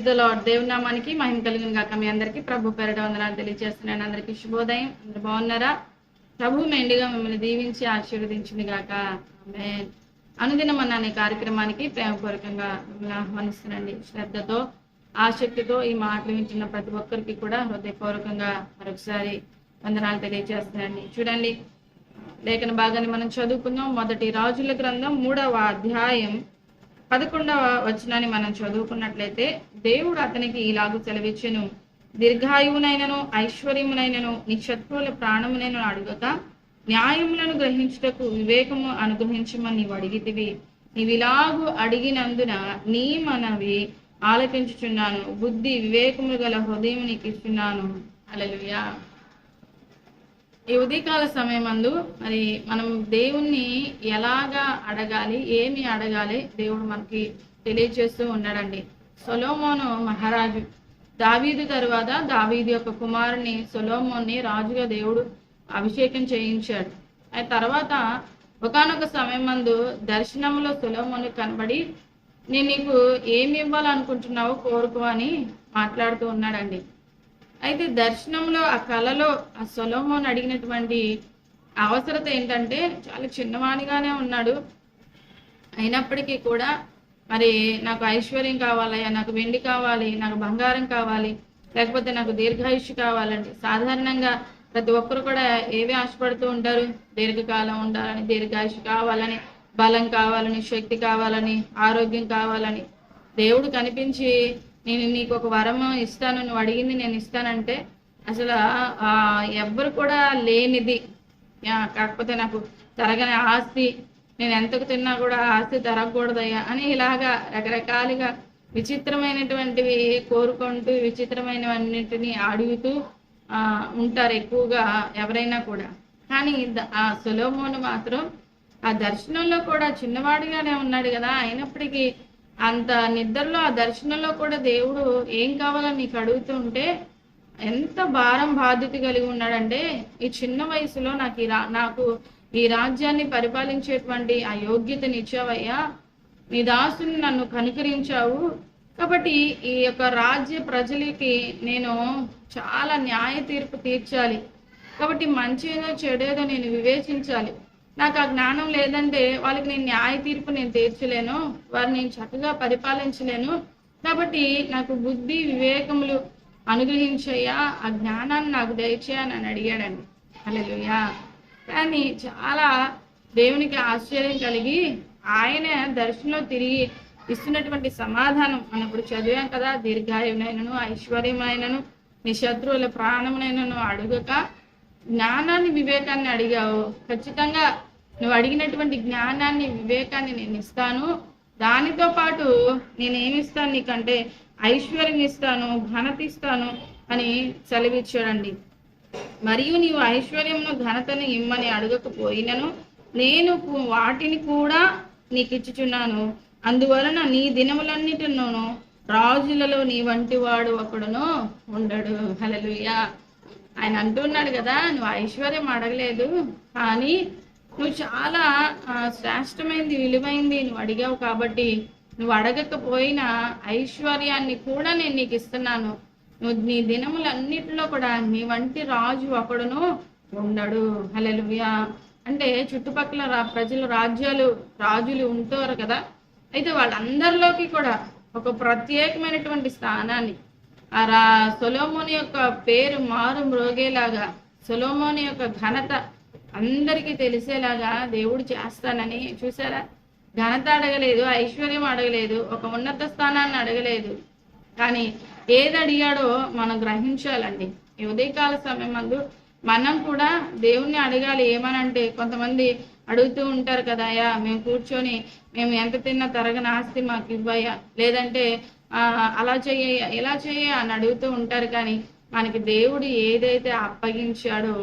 Praise the lord దేవునామానికి మహిమ కలిగిన గాక మీ అందరికీ ప్రభు పేరట వందనాలు తెలియజేస్తున్నాను అందరికీ శుభోదయం. అందరు బాగున్నారా? ప్రభు మెండుగా మిమ్మల్ని దీవించి ఆశీర్వదించింది గాక. అనుదినం అన్న అనే కార్యక్రమానికి ప్రేమపూర్వకంగా మిమ్మల్ని ఆహ్వానిస్తున్నాండి శ్రద్ధతో ఆసక్తితో ఈ మాటలు వింటున్న ప్రతి ఒక్కరికి కూడా హృదయపూర్వకంగా మరొకసారి వందనాలు తెలియజేస్తున్నాండి చూడండి లేఖన భాగాన్ని మనం చదువుకుందాం. మొదటి రాజుల గ్రంథం మూడవ అధ్యాయం పదకొండవ వచనాన్ని మనం చదువుకున్నట్లయితే దేవుడు అతనికి ఇలాగూ సెలవిచ్చెను. దీర్ఘాయువునైనను ఐశ్వర్యమునైనను నీ శత్రువుల ప్రాణమునైనను అడుగక న్యాయములను గ్రహించుటకు వివేకము అనుగ్రహించమని నీవు అడిగితివి. నీవిలాగు అడిగినందున నీ మనవి ఆలకించుచున్నాను. బుద్ధి వివేకములు గల హృదయం నీకు ఇస్తున్నాను. అలలుయా ఈ ఉదయకాల సమయమందు మరి మనం దేవుణ్ణి ఎలాగా అడగాలి ఏమి అడగాలి దేవుడు మనకి తెలియజేస్తూ ఉన్నాడండి. సొలోమోను మహారాజు దావీదు తరువాత దావీదు యొక్క కుమారుని సొలోమోన్ని రాజుగా దేవుడు అభిషేకం చేయించాడు. ఆ తర్వాత ఒకనొక సమయమందు దర్శనంలో సొలోమోను కనబడి నేను నీకు ఏమి ఇవ్వాలనుకుంటున్నావో కోరుకో అని మాట్లాడుతూ ఉన్నాడండి. అయితే దర్శనంలో ఆ కళలో ఆ సొలోమోన్ అడిగినటువంటి అవసరత ఏంటంటే చాలా చిన్నవానిగానే ఉన్నాడు. అయినప్పటికీ కూడా మరి నాకు ఐశ్వర్యం కావాలయ్యా నాకు వెండి కావాలి నాకు బంగారం కావాలి లేకపోతే నాకు దీర్ఘాయుష్య కావాలండి సాధారణంగా ప్రతి ఒక్కరు కూడా ఏవి ఆశపడుతూ ఉంటారు? దీర్ఘకాలం ఉండాలని దీర్ఘాయుష్ కావాలని బలం కావాలని శక్తి కావాలని ఆరోగ్యం కావాలని. దేవుడు కనిపించి నేను నీకు ఒక వరం ఇస్తాను నువ్వు అడిగింది నేను ఇస్తానంటే అసలు ఆ ఎవ్వరు కూడా లేనిది. కాకపోతే నాకు తరగని ఆస్తి నేను ఎంతకు తిన్నా కూడా ఆస్తి తరగకూడదయ్యా అని ఇలాగా రకరకాలుగా విచిత్రమైనటువంటివి కోరుకుంటూ విచిత్రమైనవన్నిటిని అడుగుతూ ఆ, ఉంటారు ఎక్కువగా ఎవరైనా కూడా. కానీ ఆ సులోమోను మాత్రం ఆ దర్శనంలో కూడా చిన్నవాడిగానే ఉన్నాడు కదా అయినప్పటికీ అంత నిద్రలో ఆ దర్శనంలో కూడా దేవుడు ఏం కావాలని నీకు అడుగుతుంటే ఎంత భారం బాధ్యత కలిగి ఉన్నాడంటే ఈ చిన్న వయసులో నాకు ఈ రా నాకు ఈ రాజ్యాన్ని పరిపాలించేటువంటి ఆ యోగ్యతని ఇచ్చావయ్యా. నీ దాసుని నన్ను కనుకరించావు. కాబట్టి ఈ యొక్క రాజ్య ప్రజలకి నేను చాలా న్యాయ తీర్పు తీర్చాలి. కాబట్టి మంచి ఏదో చెడేదో నేను వివేచించాలి. నాకు ఆ జ్ఞానం లేదంటే వాళ్ళకి నేను న్యాయ తీర్పు నేను తీర్చలేను. వారిని నేను చక్కగా పరిపాలించలేను. కాబట్టి నాకు బుద్ధి వివేకములు అనుగ్రహించయ్యా. ఆ జ్ఞానాన్ని నాకు దయచేయని అని అడిగాడండి. అలెలుయా కానీ చాలా దేవునికి ఆశ్చర్యం కలిగి ఆయన దర్శనంలో తిరిగి ఇస్తున్నటువంటి సమాధానం మనం ఇప్పుడు చదివాం కదా. దీర్ఘాయునైనను ఐశ్వర్యమైనను నీ శత్రువుల ప్రాణమునైనను అడుగక జ్ఞానాన్ని వివేకాన్ని అడిగావు. ఖచ్చితంగా నువ్వు అడిగినటువంటి జ్ఞానాన్ని వివేకాన్ని నేను ఇస్తాను. దానితో పాటు నేను ఏమి ఇస్తాను నీకంటే ఐశ్వర్యం ఇస్తాను ఘనత ఇస్తాను అని సెలవిచ్చాడండి మరియు నీవు ఐశ్వర్యమును ఘనతను ఇమ్మని అడగకపోయినను నేను వాటిని కూడా నీకు ఇచ్చుచున్నాను అందువలన నీ దినములన్నిటిలోనూ రాజులలో నీ వంటి వాడు ఒకడును ఉండడు. హల్లెలూయా. ఆయన అంటున్నాడు కదా నువ్వు ఐశ్వర్యం అడగలేదు. కానీ నువ్వు చాలా శ్రేష్టమైనది విలువైంది నువ్వు అడిగావు కాబట్టి నువ్వు అడగకపోయినా ఐశ్వర్యాన్ని కూడా నేను నీకు ఇస్తున్నాను. నువ్వు నీ దినములన్నిటిలో కూడా నీ వంటి రాజు ఒకడును ఉండడు హల్లెలూయా. అంటే చుట్టుపక్కల రా ప్రజలు రాజ్యాలు రాజులు ఉంటారు కదా. అయితే వాళ్ళందరిలోకి కూడా ఒక ప్రత్యేకమైనటువంటి స్థానాన్ని ఆ రా సొలోమోని యొక్క పేరు మారు మ్రోగేలాగా సొలోమోని యొక్క ఘనత అందరికీ తెలిసేలాగా దేవుడు చేస్తానని చూసారా? ఘనత అడగలేదు ఐశ్వర్యం అడగలేదు ఒక ఉన్నత స్థానాన్ని అడగలేదు. కానీ ఏది అడిగాడో మనం గ్రహించాలండి. ఈ ఉదయకాల సమయం అందు మనం కూడా దేవుణ్ణి అడగాలి. ఏమనంటే కొంతమంది అడుగుతూ ఉంటారు కదయ్యా మేము కూర్చొని మేము ఎంత తిన్నా తరగని ఆస్తి మాకు ఇవ్వయ్యా. లేదంటే ఆ, అలా చెయ్య ఇలా చెయ్య అని అడుగుతూ ఉంటారు. కానీ మనకి దేవుడు ఏదైతే అప్పగించాడో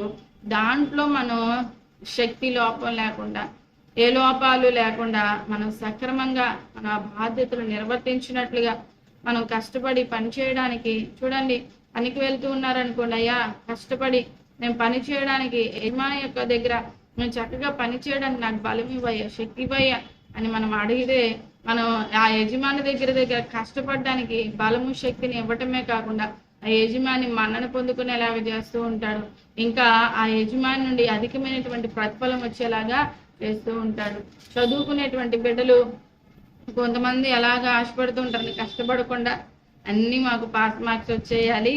దాంట్లో మనం శక్తి లోపం లేకుండా ఏ లోపాలు లేకుండా మనం సక్రమంగా మన బాధ్యతలు నిర్వర్తించినట్లుగా మనం కష్టపడి పని చేయడానికి చూడండి పనికి వెళ్తూ ఉన్నారనుకోండి అయ్యా కష్టపడి నేను పని చేయడానికి యజమాని యొక్క దగ్గర నేను చక్కగా పని చేయడానికి నాకు బలం ఇవ్వయ్యా శక్తి ఇవ్వయ్యా అని మనం అడిగితే మనం ఆ యజమాని దగ్గర దగ్గర కష్టపడడానికి బలము శక్తిని ఇవ్వటమే కాకుండా ఆ యజమాని మన్నను పొందుకునేలాగా చేస్తూ ఉంటాడు. ఇంకా ఆ యజమాని నుండి అధికమైనటువంటి ప్రతిఫలం వచ్చేలాగా చేస్తూ ఉంటాడు. చదువుకునేటువంటి బిడ్డలు కొంతమంది ఎలాగ ఆశపడుతూ ఉంటారు కష్టపడకుండా అన్నీ మాకు పాస్ మార్క్స్ వచ్చేయాలి.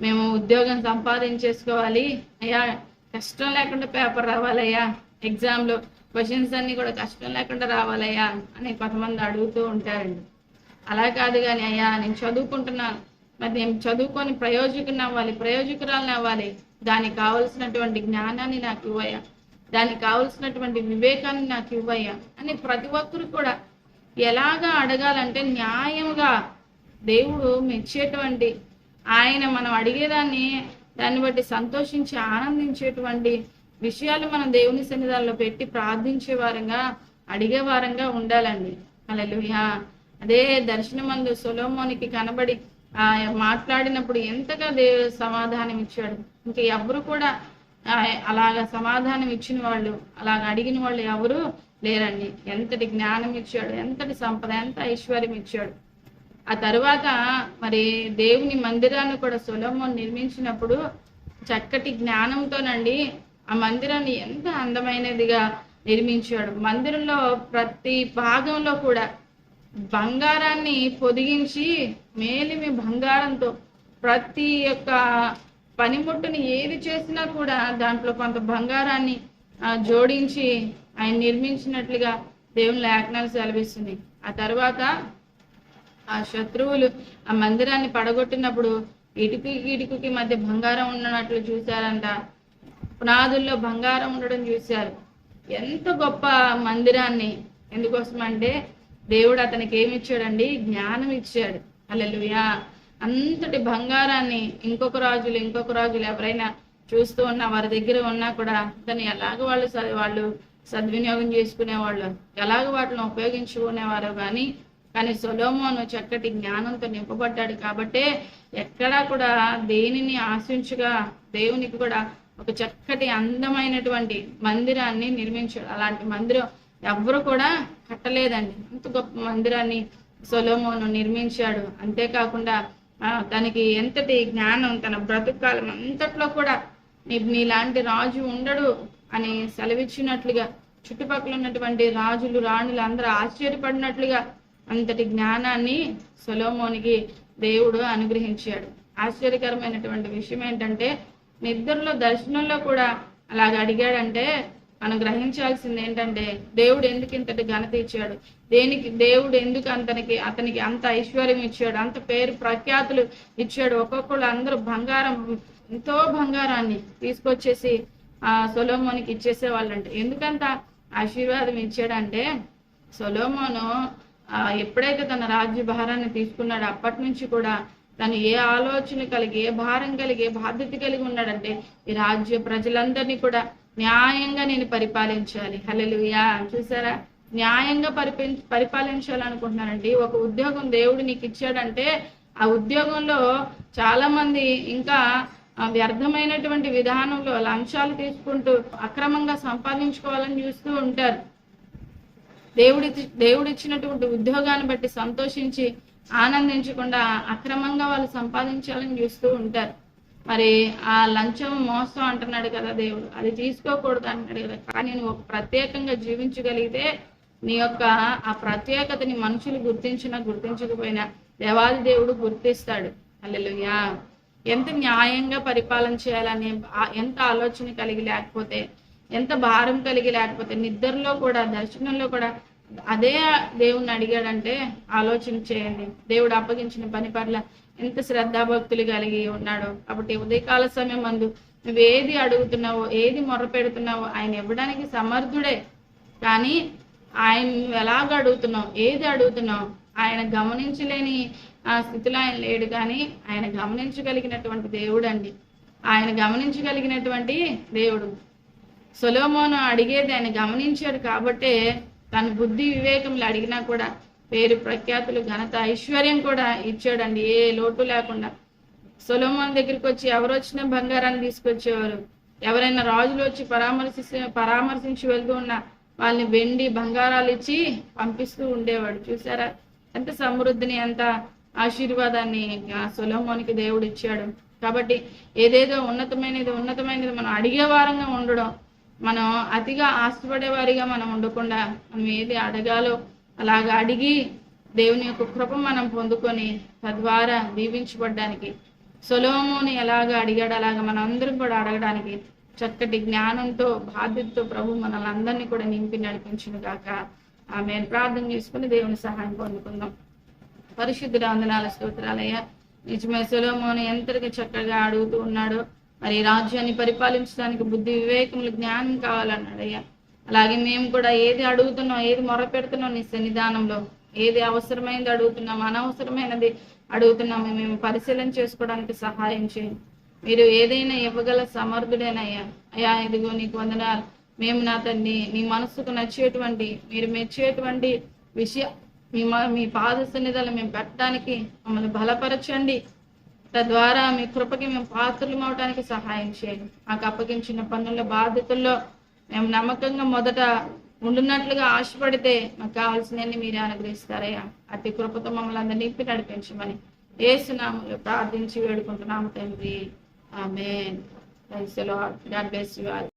మేము ఉద్యోగం సంపాదించేసుకోవాలి. అయ్యా కష్టం లేకుండా పేపర్ రావాలయ్యా ఎగ్జామ్లో క్వశ్చన్స్ అన్నీ కూడా కష్టం లేకుండా రావాలయ్యా అని కొంతమంది అడుగుతూ ఉంటారండి. అలా కాదు కానీ అయ్యా నేను చదువుకుంటున్నాను మరి నేను చదువుకొని ప్రయోజకుని అవ్వాలి ప్రయోజకురాలని అవ్వాలి దానికి కావలసినటువంటి జ్ఞానాన్ని నాకు ఇవ్వయ్యా. దానికి కావలసినటువంటి వివేకాన్ని నాకు ఇవ్వయ్యా. అని ప్రతి ఒక్కరు కూడా ఎలాగా అడగాలంటే న్యాయంగా దేవుడు మెచ్చేటువంటి ఆయన మనం అడిగేదాన్ని దాన్ని బట్టి సంతోషించి ఆనందించేటువంటి విషయాలు మనం దేవుని సన్నిధానంలో పెట్టి ప్రార్థించే వారంగా అడిగే వారంగా ఉండాలండి. అలా అదే దర్శనమందు సొలోమోనికి కనబడి మాట్లాడినప్పుడు ఎంతగా దేవుడు సమాధానం ఇచ్చాడు. ఇంకా ఎవరు కూడా అలాగ సమాధానం ఇచ్చిన వాళ్ళు అలాగ అడిగిన వాళ్ళు ఎవరు లేరండి. ఎంతటి జ్ఞానం ఇచ్చాడు ఎంతటి సంపద ఎంత ఐశ్వర్యం ఇచ్చాడు. ఆ తర్వాత మరి దేవుని మందిరాన్ని కూడా సులభం నిర్మించినప్పుడు చక్కటి జ్ఞానంతోనండి ఆ మందిరాన్ని ఎంత అందమైనదిగా నిర్మించాడు. మందిరంలో ప్రతి భాగంలో కూడా బంగారాన్ని పొదిగించి మేలిమి బంగారంతో ప్రతి యొక్క పనిముట్టుని ఏది చేసినా కూడా దాంట్లో కొంత బంగారాన్ని జోడించి ఆయన నిర్మించినట్లుగా దేవుని లేఖనాలు సెలవిస్తుంది. ఆ తర్వాత ఆ శత్రువులు ఆ మందిరాన్ని పడగొట్టినప్పుడు ఇటుకి ఇటుకుకి మధ్య బంగారం ఉన్నట్లు చూశారంట. పునాదుల్లో బంగారం ఉండడం చూశారు. ఎంత గొప్ప మందిరాన్ని. ఎందుకోసం అంటే దేవుడు అతనికి ఏమి ఇచ్చాడండి? జ్ఞానం ఇచ్చాడు. అలెలుయా అంతటి బంగారాన్ని ఇంకొక రాజులు ఇంకొక రాజులు ఎవరైనా చూస్తూ ఉన్నా వారి దగ్గర ఉన్నా కూడా దాన్ని ఎలాగ వాళ్ళు స- వాళ్ళు సద్వినియోగం చేసుకునేవాళ్ళు ఎలాగ వాటిని ఉపయోగించుకునేవారు కానీ కానీ సొలోమోను చక్కటి జ్ఞానంతో నింపబడ్డాడు కాబట్టే ఎక్కడా కూడా దేనిని ఆశించగా దేవునికి కూడా ఒక చక్కటి అందమైనటువంటి మందిరాన్ని నిర్మించాడు. అలాంటి మందిరం ఎవ్వరు కూడా కట్టలేదండి. ఇంత గొప్ప మందిరాన్ని సొలోమోను నిర్మించాడు. అంతేకాకుండా తనకి ఎంతటి జ్ఞానం తన బ్రతుకాలం అంతట్లో కూడా నీ నీలాంటి రాజు ఉండడు అని సెలవిచ్చినట్లుగా చుట్టుపక్కల ఉన్నటువంటి రాజులు రాణులు అందరూ ఆశ్చర్యపడినట్లుగా అంతటి జ్ఞానాన్ని సొలోమోనికి దేవుడు అనుగ్రహించాడు. ఆశ్చర్యకరమైనటువంటి విషయం ఏంటంటే నిద్రలో దర్శనంలో కూడా అలాగ అడిగాడంటే మనం గ్రహించాల్సింది ఏంటంటే దేవుడు ఎందుకు ఇంతటి ఘనత ఇచ్చాడు? దేనికి దేవుడు ఎందుకు అతనికి అతనికి అంత ఐశ్వర్యం ఇచ్చాడు? అంత పేరు ప్రఖ్యాతులు ఇచ్చాడు? ఒక్కొక్కళ్ళు అందరూ బంగారం ఎంతో బంగారాన్ని తీసుకొచ్చేసి ఆ సొలోమోనికి ఇచ్చేసే వాళ్ళంటే ఎందుకంత ఆశీర్వాదం ఇచ్చాడంటే సొలోమోను ఆ, ఎప్పుడైతే తన రాజ్య భారాన్ని తీసుకున్నాడో అప్పటి నుంచి కూడా తను ఏ ఆలోచన కలిగి ఏ భారం కలిగి ఏ బాధ్యత కలిగి ఉన్నాడంటే ఈ రాజ్య ప్రజలందరినీ కూడా న్యాయంగా నేను పరిపాలించాలి. హల్లెలూయా. చూసారా? న్యాయంగా పరిపి పరిపాలించాలనుకుంటున్నానండి. ఒక ఉద్యోగం దేవుడు నీకు ఇచ్చాడంటే ఆ ఉద్యోగంలో చాలా మంది ఇంకా వ్యర్థమైనటువంటి విధానంలో లంచాలు తీసుకుంటూ అక్రమంగా సంపాదించుకోవాలని చూస్తూ ఉంటారు. దేవుడి దేవుడిచ్చినటువంటి ఉద్యోగాన్ని బట్టి సంతోషించి ఆనందించకుండా అక్రమంగా వాళ్ళు సంపాదించాలని చూస్తూ ఉంటారు. మరి ఆ లంచం మోసం అంటున్నాడు కదా దేవుడు. అది తీసుకోకూడదు అంటున్నాడు కదా. కానీ నువ్వు ఒక ప్రత్యేకంగా జీవించగలిగితే నీ యొక్క ఆ ప్రత్యేకతని మనుషులు గుర్తించినా గుర్తించకపోయినా దేవాది దేవుడు గుర్తిస్తాడు. అల్లెలుయా ఎంత న్యాయంగా పరిపాలన చేయాలని ఎంత ఆలోచన కలిగి లేకపోతే ఎంత భారం కలిగి లేకపోతే నిద్రలో కూడా దర్శనంలో కూడా అదే దేవుణ్ణి అడిగాడంటే ఆలోచన చేయండి దేవుడు అప్పగించిన పని పట్ల ఎంత శ్రద్ధాభక్తులు కలిగి ఉన్నాడో. కాబట్టి ఉదయకాల సమయం మందు నువ్వు ఏది అడుగుతున్నావో ఏది మొర్ర పెడుతున్నావో ఆయన ఇవ్వడానికి సమర్థుడే. కానీ ఆయన ఎలాగ అడుగుతున్నావు ఏది అడుగుతున్నావు ఆయన గమనించలేని ఆ స్థితిలో ఆయన లేడు. కానీ ఆయన గమనించగలిగినటువంటి దేవుడు అండి ఆయన గమనించగలిగినటువంటి దేవుడు. సొలోమోను అడిగేది ఆయన గమనించాడు కాబట్టే తన బుద్ధి వివేకములు అడిగినా కూడా పేరు ప్రఖ్యాతులు ఘనత ఐశ్వర్యం కూడా ఇచ్చాడండి. ఏ లోటు లేకుండా. సొలోమోన్ దగ్గరికి వచ్చి ఎవరు వచ్చినా బంగారాన్ని తీసుకొచ్చేవారు. ఎవరైనా రాజులు వచ్చి పరామర్శించి పరామర్శించి వెళ్తూ ఉన్నా వాళ్ళని వెండి బంగారాలు ఇచ్చి పంపిస్తూ ఉండేవాడు. చూసారా ఎంత సమృద్ధిని ఎంత ఆశీర్వాదాన్ని ఆ సొలోమోనికి దేవుడు ఇచ్చాడు. కాబట్టి ఏదేదో ఉన్నతమైనది ఉన్నతమైనది మనం అడిగే వారంగా ఉండడం మనం అతిగా ఆశపడే వారిగా మనం ఉండకుండా మనం ఏది అడగాలో అలాగా అడిగి దేవుని యొక్క కృప మనం పొందుకొని తద్వారా దీవించబడడానికి సొలోమోని ఎలాగ అడిగాడు అలాగా మనందరం అందరం కూడా అడగడానికి చక్కటి జ్ఞానంతో బాధ్యతతో ప్రభు మనల్ని అందరినీ కూడా నింపి నడిపించిన కాక ఆమె ప్రార్థన చేసుకుని దేవుని సహాయం పొందుకుందాం. పరిశుద్ధుడ వందనాల స్తోత్రాలయ్య. నిజమే సొలోమోని ఎంతగా చక్కగా అడుగుతూ ఉన్నాడో మరి రాజ్యాన్ని పరిపాలించడానికి బుద్ధి వివేకములు జ్ఞానం కావాలన్నాడయ్యా అలాగే మేము కూడా ఏది అడుగుతున్నాం ఏది మొర పెడుతున్నాం నీ సన్నిధానంలో? ఏది అవసరమైనది అడుగుతున్నాం అనవసరమైనది అడుగుతున్నాము మేము పరిశీలన చేసుకోవడానికి సహాయం చేయండి. మీరు ఏదైనా ఇవ్వగల సమర్థుడేనయ్యా అయ్యా ఇదిగో నీకు వందనాలు. మేము నా తండ్రి మీ మనసుకు నచ్చేటువంటి మీరు మెచ్చేటువంటి విషయ మీ మ- మీ పాద సన్నిధాలు మేము పెట్టడానికి మమ్మల్ని బలపరచండి. తద్వారా మీ కృపకి మేము పాత్రలు అవడానికి సహాయం చేయండి. మాకు అప్పగించిన పనుల బాధ్యతల్లో మేము నమ్మకంగా మొదట ఉండున్నట్లుగా ఆశపడితే మాకు కావాల్సినవన్నీ మీరే అనుగ్రహిస్తారయ్యా. అతి కృపతో మమ్మల్ని అందరినీ నింపి నడిపించమని ఏసునామలు ప్రార్థించి వేడుకుంటున్నాము తండ్రి. ఆమె గాడ్ బ్లెస్ యు ఆల్